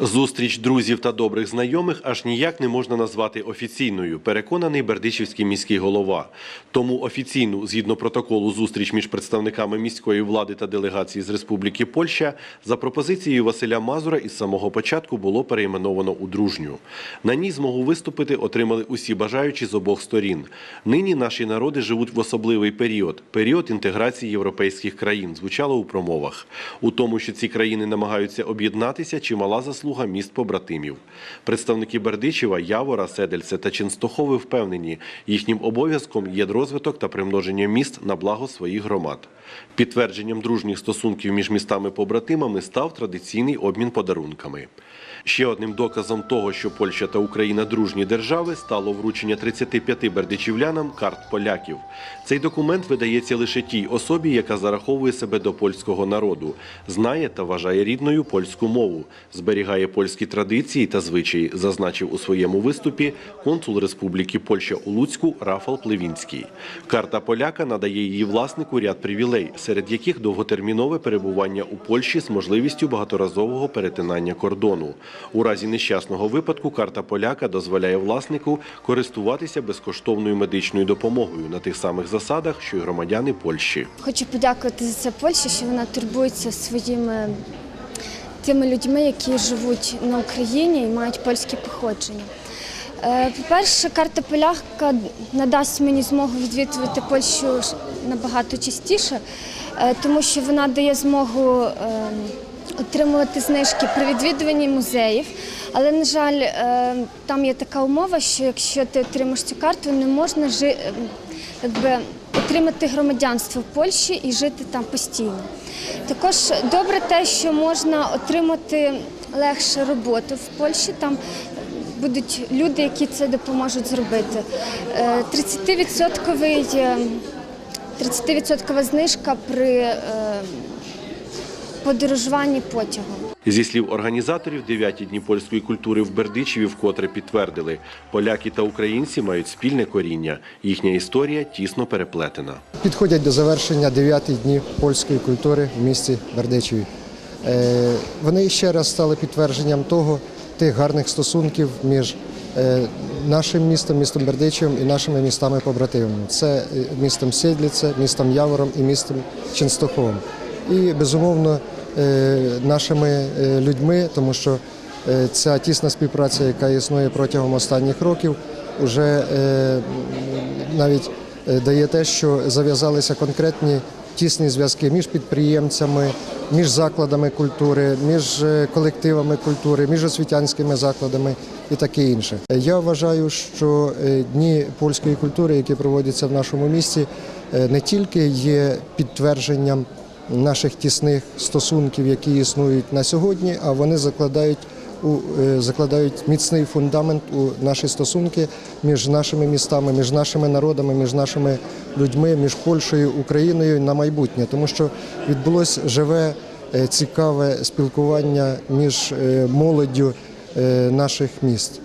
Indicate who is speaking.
Speaker 1: Зустріч друзів та добрих знайомих аж ніяк не можна назвати офіційною, переконаний Бердичівський міський голова. Тому офіційну, згідно протоколу, зустріч між представниками міської влади та делегації з Республіки Польща за пропозицією Василя Мазура із самого початку було перейменовано у дружню. На ній змогу виступити отримали усі бажаючі з обох сторін. Нині наші народи живуть в особливий період період інтеграції європейських країн. Звучало у промовах. У тому, що ці країни намагаються об'єднатися, чимала заслуга міст побратимів. Представники Бердичева, Явора, Седельце та Ченстохови впевнені, їхнім обов'язком є розвиток та примноження міст на благо своїх громад. Підтвердженням дружніх стосунків між містами-побратимами став традиційний обмін подарунками. Ще одним доказом того, що Польща та Україна дружні держави, стало вручення 35 бердичівлянам карт поляків. Цей документ видається лише тій особі, яка зараховує себе до польського народу, знає та вважає рідною польську мову, зберігає польські традиції та звичаї, зазначив у своєму виступі консул Республіки Польща у Луцьку Рафал Плевінський. Карта поляка надає її власнику ряд привілей, серед яких довготермінове перебування у Польщі з можливістю багаторазового перетинання кордону. У разі нещасного випадку карта поляка дозволяє власнику користуватися безкоштовною медичною допомогою на тих самих засадах, що й громадяни Польщі.
Speaker 2: Хочу подякувати за це Польщі, що вона турбується своїми тими людьми, які живуть на Україні і мають польське походження. Е, По-перше, карта поляка надасть мені змогу відвідувати Польщу набагато частіше, е, тому що вона дає змогу е, отримувати знижки при відвідуванні музеїв. Але, на жаль, е, там є така умова, що якщо ти отримаєш цю карту, не можна жи, е, якби, отримати громадянство в Польщі і жити там постійно. Також добре те, що можна отримати легше роботу в Польщі. Там будуть люди, які це допоможуть зробити. Е, 30-відсотковий, е, 30% знижка при е, подорожуванні потягом.
Speaker 1: Зі слів організаторів, дев'яті дні польської культури в Бердичеві вкотре підтвердили, поляки та українці мають спільне коріння. Їхня історія тісно переплетена.
Speaker 3: Підходять до завершення 9 днів польської культури в місті Бердичеві. Е, Вони ще раз стали підтвердженням того, тих гарних стосунків між е, нашим містом, містом Бердичевим і нашими містами-побратимами. Це е, містом Сєдліце, містом Явором і містом Ченстоховим. І, безумовно, нашими е, людьми, тому що е, ця тісна співпраця, яка існує протягом останніх років, вже е, навіть е, дає те, що зав'язалися конкретні тісні зв'язки між підприємцями, між закладами культури, між е, колективами культури, між освітянськими закладами і таке інше. Е, Я вважаю, що е, дні польської культури, які проводяться в нашому місті, е, не тільки є підтвердженням наших тісних стосунків, які існують на сьогодні, а вони закладають у е, закладають міцний фундамент у наші стосунки між нашими містами, між нашими народами, між нашими людьми, між Польщею, Україною на майбутнє, тому що відбулось живе е, цікаве спілкування між е, молоддю наших міст.